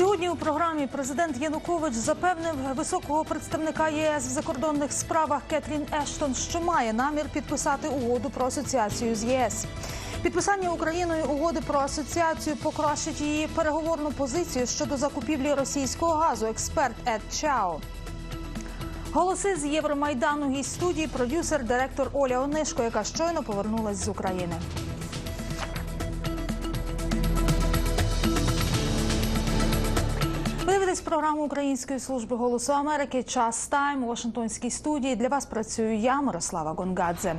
Сьогодні у програмі президент Янукович запевнив високого представника ЄС в закордонних справах Кетрін Ештон, що має намір підписати угоду про асоціацію з ЄС. Підписання Україною угоди про асоціацію покращить її переговорну позицію щодо закупівлі російського газу. Експерт Ед Чао. Голоси з Євромайдану гість студії, продюсер, директор Оля Онишко, яка щойно повернулась з України. Ви програми Української служби голосу Америки. Час тайм у Вашингтонській студії. Для вас працюю я, Мирослава Гонгадзе.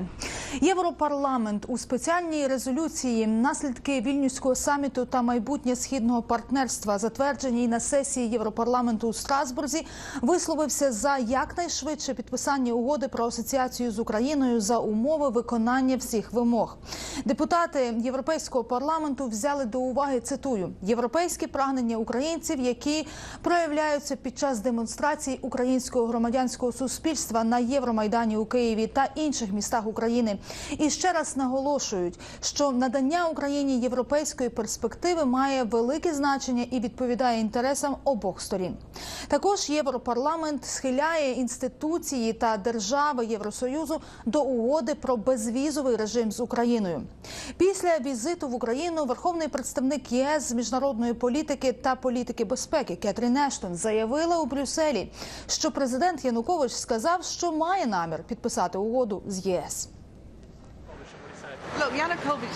Європарламент у спеціальній резолюції наслідки вільнюського саміту та майбутнє східного партнерства, затвердженій на сесії Європарламенту у Страсбурзі, висловився за якнайшвидше підписання угоди про асоціацію з Україною за умови виконання всіх вимог. Депутати Європейського парламенту взяли до уваги цитую європейські прагнення українців, які проявляються під час демонстрацій українського громадянського суспільства на Євромайдані у Києві та інших містах України. І ще раз наголошують, що надання Україні європейської перспективи має велике значення і відповідає інтересам обох сторін. Також Європарламент схиляє інституції та держави Євросоюзу до угоди про безвізовий режим з Україною. Після візиту в Україну верховний представник ЄС з міжнародної політики та політики безпеки Кетрін Ештон заявила у Брюсселі, що президент Янукович сказав, що має намір підписати угоду з ЄС.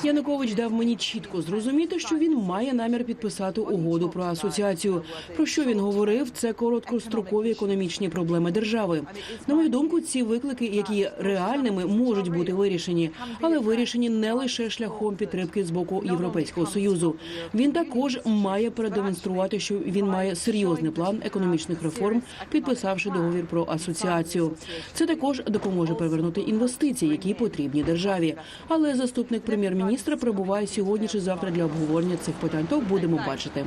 Янукович дав мені чітко зрозуміти, що він має намір підписати угоду про асоціацію. Про що він говорив? Це короткострокові економічні проблеми держави. На мою думку, ці виклики, які є реальними, можуть бути вирішені, але вирішені не лише шляхом підтримки з боку Європейського союзу. Він також має продемонструвати, що він має серйозний план економічних реформ, підписавши договір про асоціацію. Це також допоможе привернути інвестиції, які потрібні державі. Але заступник прем'єр-міністра прибуває сьогодні чи завтра для обговорення цих питань. То будемо бачити.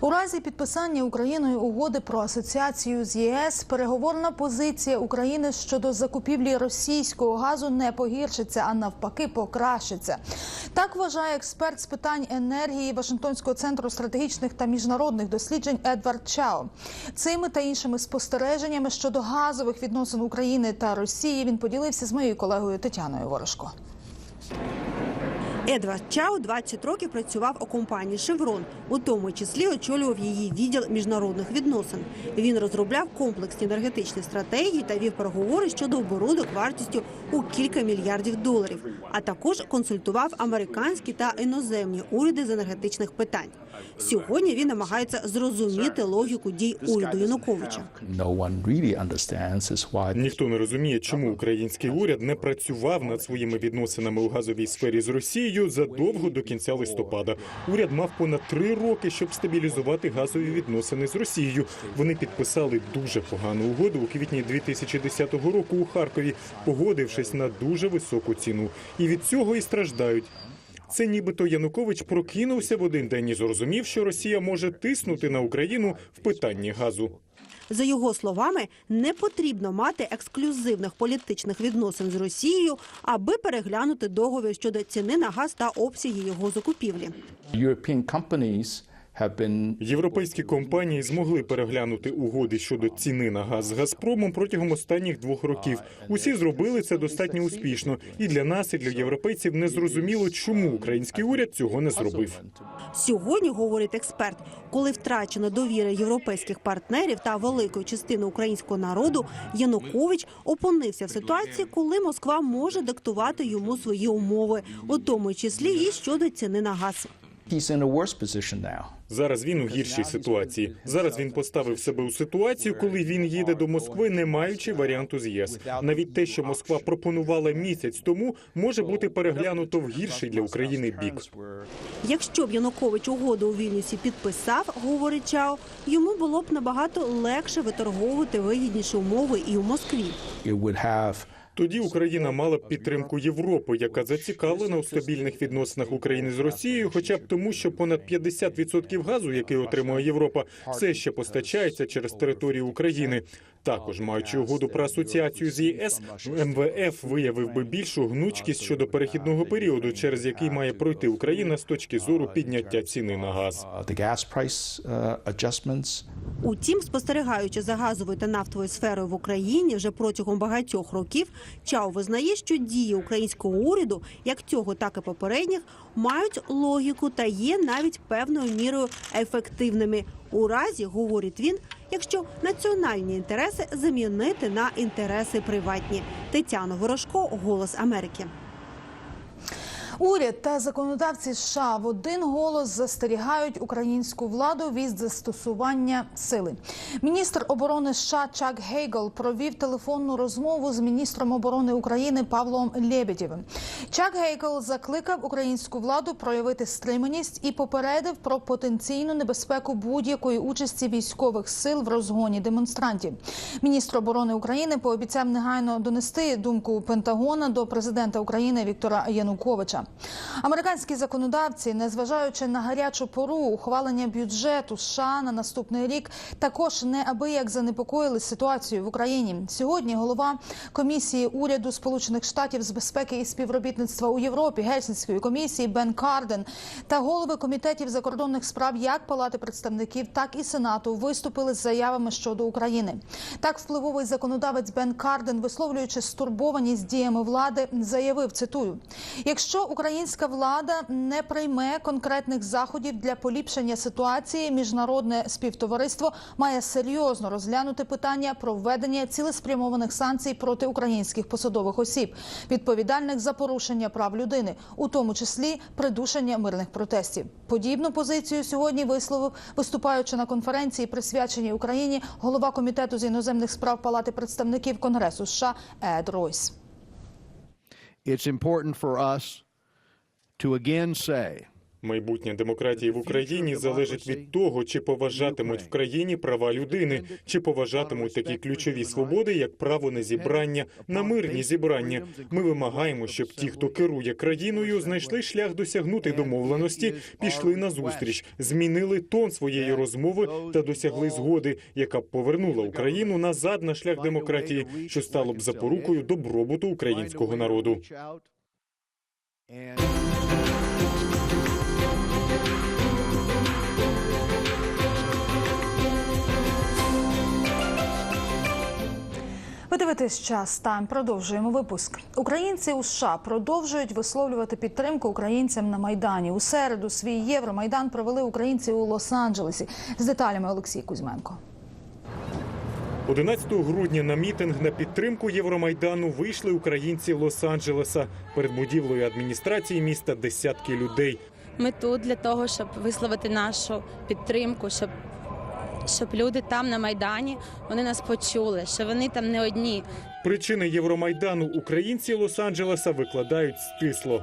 У разі підписання Україною угоди про асоціацію з ЄС переговорна позиція України щодо закупівлі російського газу не погіршиться, а навпаки, покращиться. Так вважає експерт з питань енергії Вашингтонського центру стратегічних та міжнародних досліджень Едвард Чао. Цими та іншими спостереженнями щодо газових відносин України та Росії він поділився з моєю колегою Тетяною Ворожко. Едвард Чао 20 років працював у компанії Шеврон, у тому числі очолював її відділ міжнародних відносин. Він розробляв комплексні енергетичні стратегії та вів переговори щодо оборудок вартістю у кілька мільярдів доларів, а також консультував американські та іноземні уряди з енергетичних питань. Сьогодні він намагається зрозуміти логіку дій уряду Януковича. Ніхто не розуміє, чому український уряд не працював над своїми відносинами у газовій сфері з Росією задовго до кінця листопада. Уряд мав понад три роки, щоб стабілізувати газові відносини з Росією. Вони підписали дуже погану угоду у квітні 2010 року у Харкові, погодившись на дуже високу ціну. І від цього і страждають. Це нібито Янукович прокинувся в один день і зрозумів, що Росія може тиснути на Україну в питанні газу. За його словами, не потрібно мати ексклюзивних політичних відносин з Росією, аби переглянути договір щодо ціни на газ та обсяги його закупівлі. European companies Європейські компанії змогли переглянути угоди щодо ціни на газ з Газпромом протягом останніх двох років. Усі зробили це достатньо успішно, і для нас, і для європейців не зрозуміло, чому український уряд цього не зробив. Сьогодні, говорить експерт, коли втрачено довіра європейських партнерів та великої частини українського народу, Янукович опинився в ситуації, коли Москва може диктувати йому свої умови, у тому числі і щодо ціни на газ. He's in a worse position now. Зараз він у гіршій ситуації. Зараз він поставив себе у ситуацію, коли він їде до Москви, не маючи варіанту з ЄС. Навіть те, що Москва пропонувала місяць тому, може бути переглянуто в гірший для України бік. Якщо б Янукович угоду у Вільнюсі підписав, говорить Чао, йому було б набагато легше виторговувати вигідніші умови і у Москві. Тоді Україна мала б підтримку Європи, яка зацікавлена у стабільних відносинах України з Росією, хоча б тому, що понад 50% газу, який отримує Європа, все ще постачається через територію України. Також маючи угоду про асоціацію з ЄС, МВФ виявив би більшу гнучкість щодо перехідного періоду, через який має пройти Україна з точки зору підняття ціни на газ. uh. Утім, спостерігаючи за газовою та нафтовою сферою в Україні вже протягом багатьох років, Чао визнає, що дії українського уряду, як цього, так і попередніх, мають логіку та є навіть певною мірою ефективними. У разі, говорить він, якщо національні інтереси замінити на інтереси приватні. Тетяна Ворожко, Голос Америки. Уряд та законодавці США в один голос застерігають українську владу від застосування сили. Міністр оборони США Чак Гейгл провів телефонну розмову з міністром оборони України Павлом Лебедєвим. Чак Гейгл закликав українську владу проявити стриманість і попередив про потенційну небезпеку будь-якої участі військових сил в розгоні демонстрантів. Міністр оборони України пообіцяв негайно донести думку Пентагона до президента України Віктора Януковича. Американські законодавці, незважаючи на гарячу пору ухвалення бюджету США на наступний рік, також неабияк занепокоїли ситуацію в Україні. Сьогодні голова комісії уряду Сполучених Штатів з безпеки і співробітництва у Європі Гельсінської комісії Бен Карден та голови комітетів закордонних справ як Палати представників, так і Сенату виступили з заявами щодо України. Так, впливовий законодавець Бен Карден, висловлюючи стурбованість діями влади, заявив цитую: якщо українська влада не прийме конкретних заходів для поліпшення ситуації, міжнародне співтовариство має серйозно розглянути питання про введення цілеспрямованих санкцій проти українських посадових осіб, відповідальних за порушення прав людини, у тому числі придушення мирних протестів. Подібну позицію сьогодні висловив, виступаючи на конференції, присвяченій Україні, голова комітету з іноземних справ Палати представників Конгресу США Ед Ройс. it's important for us Майбутнє демократії в Україні залежить від того, чи поважатимуть в країні права людини, чи поважатимуть такі ключові свободи, як право на зібрання, на мирні зібрання. Ми вимагаємо, щоб ті, хто керує країною, знайшли шлях досягнути домовленості, пішли на зустріч, змінили тон своєї розмови та досягли згоди, яка б повернула Україну назад на шлях демократії, що стало б запорукою добробуту українського народу. And Ви дивитесь час тайм. Продовжуємо випуск. Українці у США продовжують висловлювати підтримку українцям на майдані. У середу свій Євромайдан провели українці у Лос-Анджелесі. З деталями Олексій Кузьменко. 11 грудня на мітинг на підтримку Євромайдану вийшли українці Лос-Анджелеса. Перед будівлею адміністрації міста десятки людей. Ми тут для того, щоб висловити нашу підтримку, щоб, щоб люди там на майдані вони нас почули, що вони там не одні. Причини Євромайдану українці Лос-Анджелеса викладають стисло.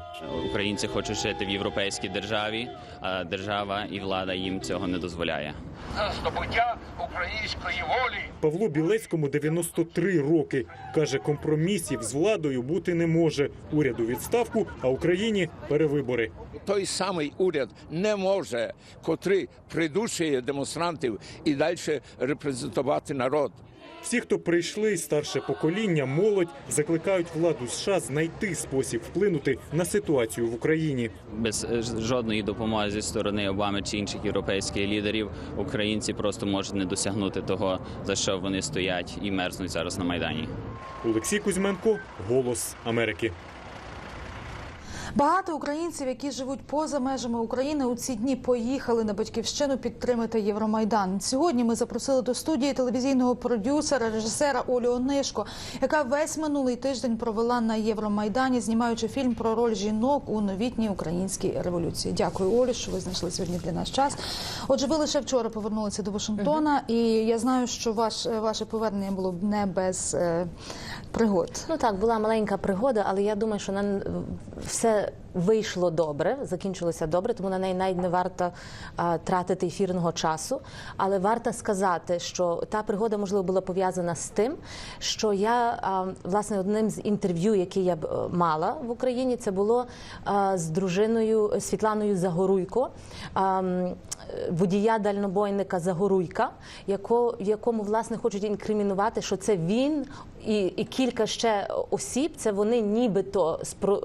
Українці хочуть жити в європейській державі, а держава і влада їм цього не дозволяє. за здобуття української волі. Павло Білецькому 93 роки. Каже, компромісів з владою бути не може. Уряду відставку, а Україні перевибори. той самий уряд не може, котрий придушує демонстрантів і далі репрезентувати народ. Всі, хто прийшли, старше покоління, молодь, закликають владу США знайти спосіб вплинути на ситуацію в Україні. Без е, жодної допомоги зі сторони Обами чи інших європейських лідерів українці просто можуть не досягнути того, за що вони стоять і мерзнуть зараз на майдані. Олексій Кузьменко, Голос Америки. Багато українців, які живуть поза межами України, у ці дні поїхали на батьківщину підтримати Євромайдан. Сьогодні ми запросили до студії телевізійного продюсера, режисера Олю Онишко, яка весь минулий тиждень провела на Євромайдані, знімаючи фільм про роль жінок у новітній українській революції. Дякую, Олі, що ви знайшли сьогодні для нас час. Отже, ви лише вчора повернулися до Вашингтона, і я знаю, що ваш ваше повернення було б не без е, пригод. Ну так, була маленька пригода, але я думаю, що нам все це вийшло добре, закінчилося добре, тому на неї навіть не варто а, тратити ефірного часу. Але варто сказати, що та пригода можливо була пов'язана з тим, що я а, власне одним з інтерв'ю, які я е, мала в Україні, це було а, з дружиною Світланою Загоруйко. а, Водія дальнобойника Загоруйка, яко, якому власне хочуть інкримінувати, що це він і, і кілька ще осіб. Це вони нібито спро,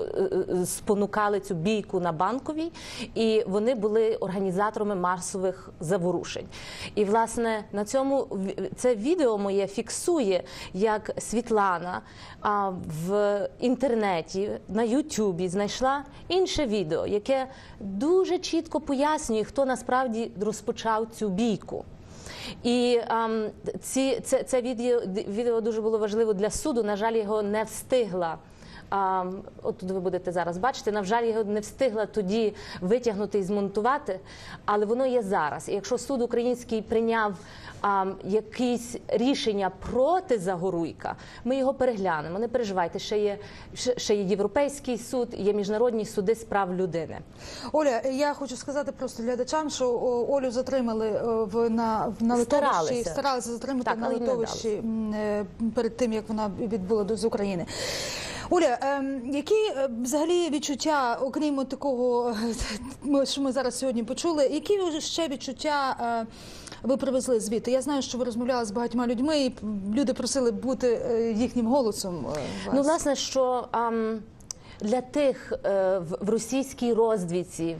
е, цю бійку на банковій, і вони були організаторами масових заворушень. І власне на цьому це відео моє фіксує, як Світлана в інтернеті на Ютубі знайшла інше відео, яке дуже чітко пояснює, хто насправді розпочав цю бійку. І ем, ці, це, це відео, відео дуже було важливо для суду. На жаль, його не встигла. От тут ви будете зараз бачити. На жаль, його не встигла тоді витягнути і змонтувати, але воно є зараз. І якщо суд український прийняв а, якісь рішення проти Загоруйка, ми його переглянемо. Не переживайте, ще є ще, є Європейський суд, є міжнародні суди з прав людини. Оля, я хочу сказати просто глядачам, що Олю затримали е, в на в на литовищі, Старалися. старалися затримати Так, на литовищі е, перед тим, як вона відбула до з України. Оля, ем, які е, взагалі відчуття, окрім такого, що ми зараз сьогодні почули, які ще відчуття е, ви привезли звідти? Я знаю, що ви розмовляли з багатьма людьми, і люди просили бути е, їхнім голосом. е, вас. Ну, власне, що для тих е, в, російській розвідці,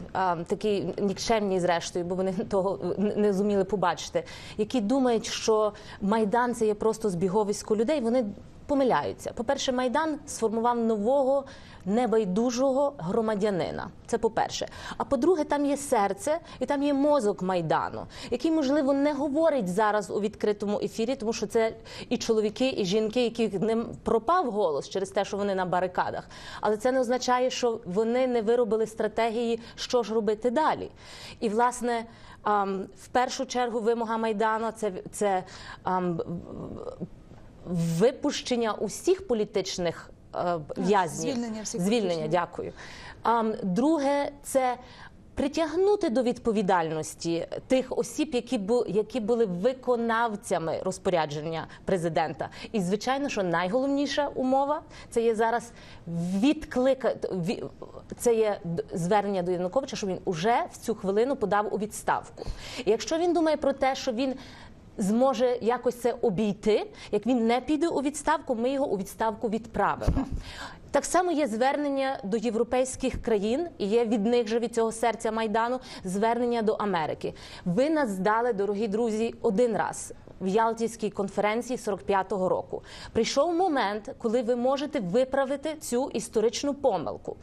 такі нікчемні зрештою, бо вони того не зуміли побачити, які думають, що майдан це є просто збіговисько людей. Вони помиляються. По-перше, майдан сформував нового небайдужого громадянина. Це по-перше. А по-друге, там є серце і там є мозок майдану, який можливо не говорить зараз у відкритому ефірі, тому що це і чоловіки, і жінки, яких не пропав голос через те, що вони на барикадах. Але це не означає, що вони не виробили стратегії, що ж робити далі. І власне. в першу чергу вимога майдану це, це випущення усіх політичних е, в'язнів. звільнення всіх звільнення, дякую. Друге, це притягнути до відповідальності тих осіб, які бу, які були виконавцями розпорядження президента. І звичайно, що найголовніша умова це є зараз відклика ві- це є звернення до Януковича, що він уже в цю хвилину подав у відставку. І якщо він думає про те, що він зможе якось це обійти. Як він не піде у відставку, ми його у відставку відправимо. Так само є звернення до європейських країн, і є від них же від цього серця майдану звернення до Америки. Ви нас здали, дорогі друзі, один раз. В Ялтівській конференції 45-го року прийшов момент, коли ви можете виправити цю історичну помилку.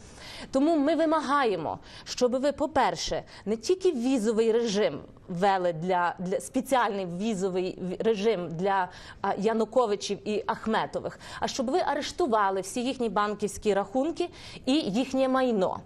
Тому ми вимагаємо, щоб ви, по-перше, не тільки візовий режим ввели для, для спеціальний візовий режим для Януковичів і Ахметових, а щоб ви арештували всі їхні банківські рахунки і їхнє майно.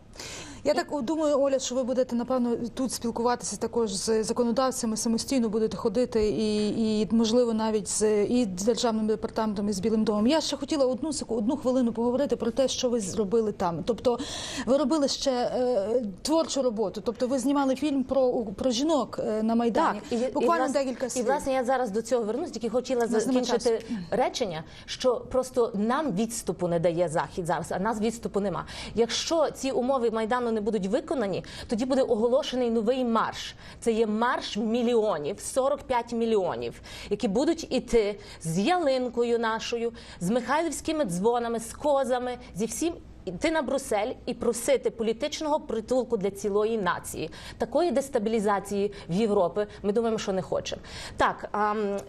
Я так думаю, Оля, що ви будете напевно тут спілкуватися також з законодавцями, самостійно будете ходити і, і можливо навіть з і з державним департаментом і з Білим домом. Я ще хотіла одну одну хвилину поговорити про те, що ви зробили там. Тобто, ви робили ще е, творчу роботу. Тобто, ви знімали фільм про про жінок е, на майдані. і, Буквально і, декілька І власне я зараз до цього вернусь, тільки хотіла закінчити речення, що просто нам відступу не дає захід зараз, а нас відступу нема. Якщо ці умови майдану не будуть виконані, тоді буде оголошений новий марш. Це є марш мільйонів, 45 мільйонів, які будуть іти з ялинкою нашою, з михайлівськими дзвонами, з козами, зі всім. Йти на Брюссель і просити політичного притулку для цілої нації. Такої дестабілізації в Європі ми думаємо, що не хочемо. Так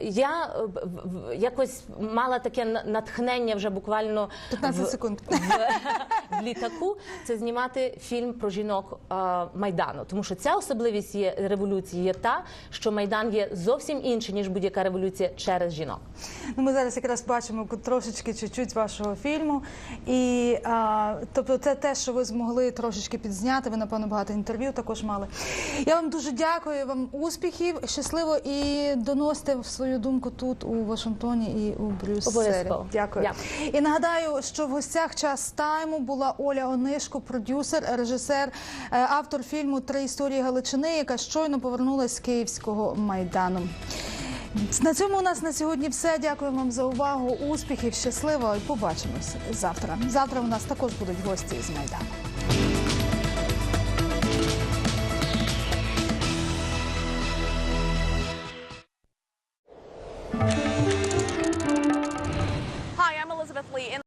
я е, в- в- якось мала таке натхнення вже буквально 15 в- секунд. в, в літаку. Це знімати фільм про жінок е, майдану, тому що ця особливість є революції є та, що майдан є зовсім інший ніж будь-яка революція через жінок. Ну, ми зараз якраз бачимо трошечки чуть-чуть вашого фільму. І А, тобто, це те, що ви змогли трошечки підзняти. Ви напевно багато інтерв'ю також мали. Я вам дуже дякую. Вам успіхів, щасливо і доносите свою думку тут у Вашингтоні і у Брюсселі. Дякую. Дякую. І нагадаю, що в гостях час тайму була Оля Онишко, продюсер, режисер, е, автор фільму Три історії Галичини, яка щойно повернулася з Київського майдану. На цьому у нас на сьогодні все. Дякую вам за увагу. Успіхів, щасливо і побачимось завтра. Завтра у нас також будуть гості з майдану.